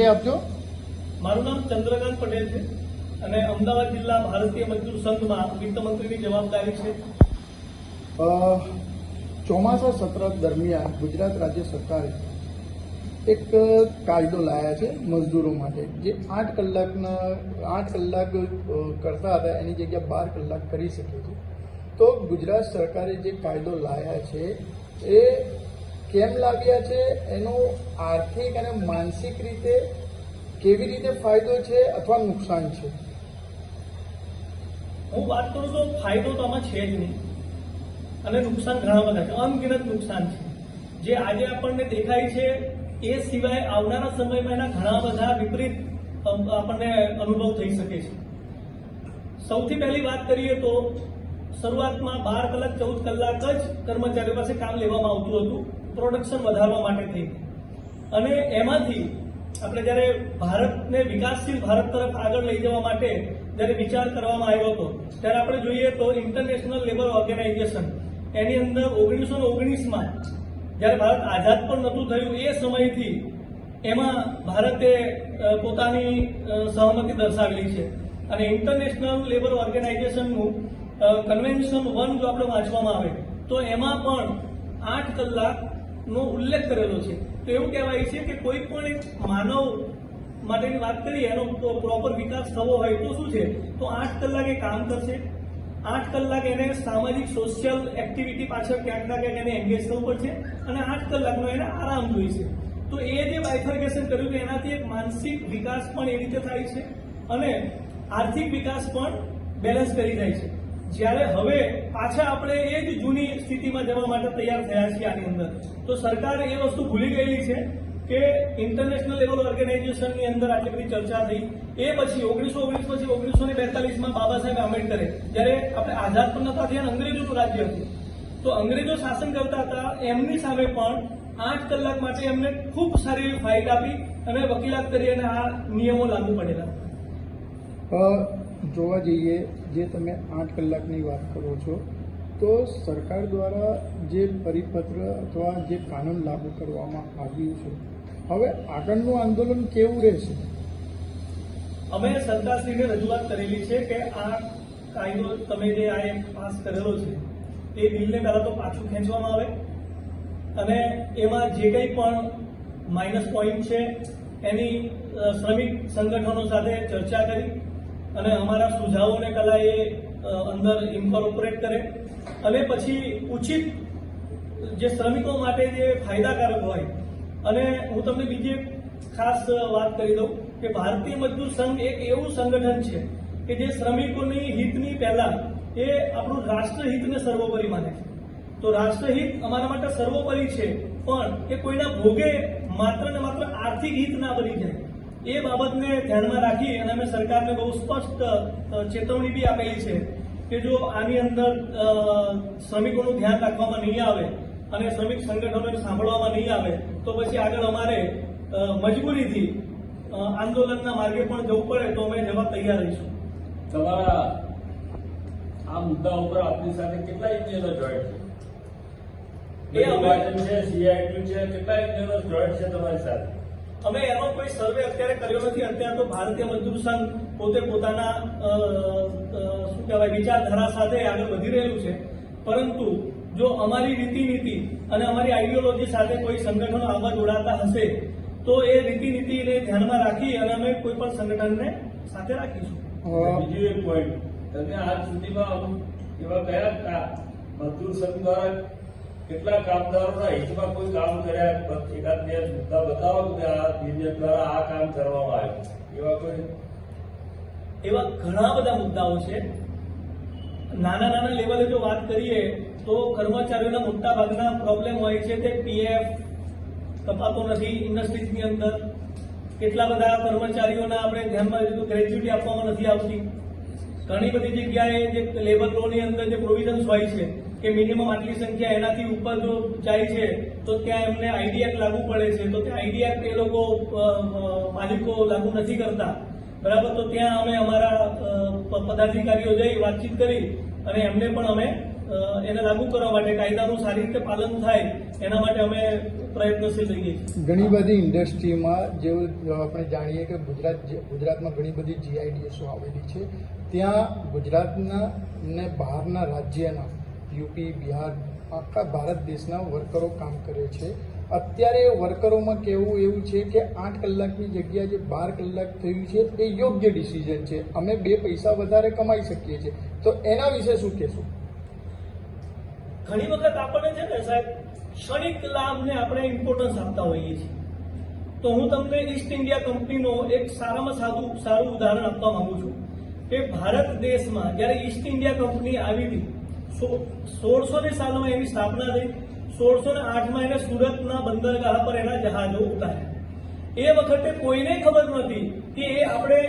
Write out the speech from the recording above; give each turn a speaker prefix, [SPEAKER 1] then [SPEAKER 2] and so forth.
[SPEAKER 1] આપજો.
[SPEAKER 2] મારું નામ ચંદ્રકાંત પટેલ છે અને અમદાવાદ જિલ્લા ભારતીય મજદૂર સંઘમાં વિત્તમંત્રીની જવાબદારી છે.
[SPEAKER 1] ચોમાસા સત્ર દરમિયાન ગુજરાત રાજ્ય સરકારે એક કાયદો લાયા છે મજદૂરો માટે જે આઠ કલાકના આઠ કલાક કરતા હતા એની જગ્યા બાર કલાક કરી શકે છે તો ગુજરાત સરકારે જે કાયદો લાયા છે એ કેમ લાવ્યા છે? એનો આર્થિક અને માનસિક રીતે કેવી રીતે ફાયદો છે અથવા નુકસાન છે?
[SPEAKER 2] હું વાત કરું તો ફાયદો તો આમાં છે જ નહીં. અને નુકસાન ઘણા બધા છે. અનગિનત નુકસાન છે. જે આજે આપણને દેખાય છે, એ સિવાય આવનારા સમયમાં એના ઘણા બધા વિપરીત આપણને અનુભવ થઈ શકે છે. સૌથી પહેલી વાત કરીએ તો શરૂઆતમાં બાર કલાક, ચૌદ કલાક જ કર્મચારીઓ પાસે કામ લેવામાં આવતું હતું પ્રોડક્શન વધારવા માટે થઈ અને એમાંથી આપણે જ્યારે ભારતને વિકાસશીલ ભારત તરફ આગળ લઈ જવા માટે જ્યારે વિચાર કરવામાં આવ્યો હતો, ત્યારે આપણે જોઈએ તો ઇન્ટરનેશનલ લેબર ઓર્ગેનાઇઝેશન એની અંદર ઓગણીસો ને ઓગણીસમાં જ્યારે ભારત આઝાદ પણ નહોતું થયું, એ સમયથી એમાં ભારતે પોતાની સહમતિ દર્શાવેલી છે. અને ઇન્ટરનેશનલ લેબર ઓર્ગેનાઇઝેશનનું કન્વેન્શન વન જો આપણે વાંચવામાં આવે, તો એમાં પણ આઠ કલાકનો ઉલ્લેખ કરેલો છે. તો એવું કહેવાય છે કે કોઈ પણ માનવ માટેની વાત કરીએ, એનો પ્રોપર વિકાસ થવો હોય તો શું છે? તો આઠ કલાક એ કામ કરશે. આઠ કલાક એને સામાજિક સોશિયલ એક્ટિવિટી પાછળ ક્યાંક ના ક્યાંક એને એન્ગેજ થવું પડશે અને આઠ કલાકનો એને આરામ જોઈશે. તો એ જે બાયફર્ગેશન કર્યું કે એનાથી એક માનસિક વિકાસ પણ એ રીતે થાય છે અને આર્થિક વિકાસ પણ બેલેન્સ કરી જાય છે. જ્યારે હવે પાછા આપણે એ જ જૂની સ્થિતિમાં જવા માટે તૈયાર થયા છીએ આની અંદર. તો સરકાર એ વસ્તુ ભૂલી ગયેલી છે કે ઇન્ટરનેશનલ લેવલ ઓર્ગેનાઇઝેશનની અંદર આટલી બધી ચર્ચા થઈ. એ પછી ઓગણીસો ઓગણીસ પછી ઓગણીસો ને બેતાલીસમાં બાબા સાહેબ આંબેડકરે, જ્યારે આપણે આઝાદ પણ નતા થયા અંગ્રેજોનું રાજ્ય હતું. તો અંગ્રેજો શાસન કરતા હતા, એમની સામે પણ આઠ કલાક માટે એમને ખૂબ સારી એવી ફાઇટ આપી અને વકીલાત કરી અને આ નિયમો લાગુ પડેલા.
[SPEAKER 1] જોવા જઈએ, જે તમે આઠ કલાકની વાત કરો છો, તો સરકાર દ્વારા જે પરિપત્ર અથવા જે કાનૂન લાગુ કરવામાં આવ્યું છે, હવે આગળનું આંદોલન કેવું રહેશે?
[SPEAKER 2] અમે સરકારશ્રીને રજૂઆત કરેલી છે કે આ કાયદો તમે જે આ એક પાસ કરેલો છે, એ બિલને પહેલા તો પાછું ખેંચવામાં આવે અને એમાં જે કંઈ પણ માઇનસ પોઈન્ટ છે, એની શ્રમિક સંગઠનો સાથે ચર્ચા કરી અને અમારા સુઝાવોને કલા એ અંદર ઇન્કોર્પોરેટ કરે. અને પછી ઉચિત જે શ્રમિકો માટે જે ફાયદાકારક હોય, અને હું તમને બીજી ખાસ વાત કરી દઉં કે ભારતીય મજદૂર સંઘ એક એવું સંગઠન છે કે જે શ્રમિકોની હિતની પહેલા એ આપણું રાષ્ટ્રહિતને સર્વોપરી માને છે. તો રાષ્ટ્રહિત અમારા માટે સર્વોપરી છે, પણ એ કોઈના ભોગે માત્ર ને માત્ર આર્થિક હિત ના બની જાય. એ બાબતને ધ્યાનમાં રાખી અને અમે સરકારને બહુ સ્પષ્ટ ચેતવણી બી આપેલી છે કે જો આની અંદર શ્રમિકોનું ધ્યાન રાખવામાં નહીં આવે અને શ્રમિક સંગઠનોને સાંભળવામાં નહીં આવે તો પછી આગળ અમારે મજબૂરીથી આંદોલનના માર્ગે પણ જવું પડે તો અમે જવા તૈયાર રહીશું.
[SPEAKER 3] તમારા આ મુદ્દા ઉપર આપની સાથે કેટલા ઇન્જિનિયરો જોઈન્ટ છે?
[SPEAKER 2] એ અમે-
[SPEAKER 3] છે સીઆઈટી છે કેટલા ઇન્જિનિયરો જોઈન્ટ છે તમારી સાથે?
[SPEAKER 2] અમે એનો કોઈ સર્વે અત્યારે કર્યો નથી. અત્યારે તો ભારતીય મજદૂર સંઘ પોતે પોતાના શું કહેવાય, વિચારધારા સાથે આગળ વધી રહ્યું છે. પરંતુ જો અમારી રીતિ નીતિ અને અમારી આઈડિયોલોજી સાથે કોઈ સંગઠનો આગળ જોડાતા હશે, તો એ રીતિ નીતિને ધ્યાનમાં રાખી અને અમે કોઈ પણ સંગઠનને સાથે રાખીશું.
[SPEAKER 3] બીજું એક પોઈન્ટ તમે આજ સુધીમાં એવા કયા મજદૂર સંઘ દ્વારા કેટલા કામદારોના હિતમાં કોઈ કામ કર્યા એકાદ બે મુદ્દા બતાવો કે આ યુનિયન દ્વારા આ કામ કરવામાં આવ્યું એવા કોઈ?
[SPEAKER 2] એવા ઘણા બધા મુદ્દાઓ છે. નાના નાના લેવલે જો વાત કરીએ તો કર્મચારીઓના મોટા ભાગના પ્રોબ્લેમ હોય છે તે પીએફ કપાતો નથી ઇન્ડસ્ટ્રીઝની અંદર. કેટલા બધા કર્મચારીઓના આપણે ધ્યાનમાં લીધું ગ્રેજ્યુટી આપવામાં નથી આવતી. ઘણી બધી જગ્યાએ જે લેબર લોની અંદર જે પ્રોવિઝન્સ હોય છે કે મિનિમમ આટલી સંખ્યા એનાથી ઉપર જો જાય છે, તો ત્યાં એમને આઈડી એક્ટ લાગુ પડે છે. તો ત્યાં આઈડી એક્ટ એ લોકો માલિકો લાગુ નથી કરતા. બરાબર? તો ત્યાં અમે અમારા પદાધિકારીઓ જઈ વાતચીત કરી અને એમને પણ અમે એને લાગુ કરવા માટે કાયદાનું સારી રીતે પાલન થાય, એના માટે અમે પ્રયત્નશીલ રહીએ
[SPEAKER 1] ઘણી બધી ઇન્ડસ્ટ્રીમાં જેવું આપણે જાણીએ કે ગુજરાત ગુજરાતમાં ઘણી બધી જીઆઈડીએસો આવેલી છે. ત્યાં ગુજરાતના ને બહારના રાજ્યના યુપી, બિહાર, આખા ભારત દેશના વર્કરો કામ કરે છે. અત્યારે વર્કરોમાં કેવું એવું છે કે આઠ કલાકની જગ્યા જે બાર કલાક થયું છે, એ યોગ્ય ડિસિઝન છે. અમે બે પૈસા વધારે કમાઈ શકીએ છીએ. તો એના વિશે શું કહેશું?
[SPEAKER 2] ઘણી વખત આપણને છે ને સાહેબ, ક્ષણિક લાભને આપણે ઇમ્પોર્ટન્સ આપતા હોઈએ છીએ. તો હું તમને ઈસ્ટ ઇન્ડિયા કંપનીનો એક સારામાં સાદું સારું ઉદાહરણ આપવા માંગુ છું કે ભારત દેશમાં જ્યારે ઈસ્ટ ઇન્ડિયા કંપની આવી હતી સોળસો ને સાલમાં એની સ્થાપના થઈ. સોળસો ને આઠમાં એને સુરતના બંદરગાહ પર એના જહાજો ઉતાર્યા. એ વખતે કોઈને ખબર નહોતી કે એ આપણે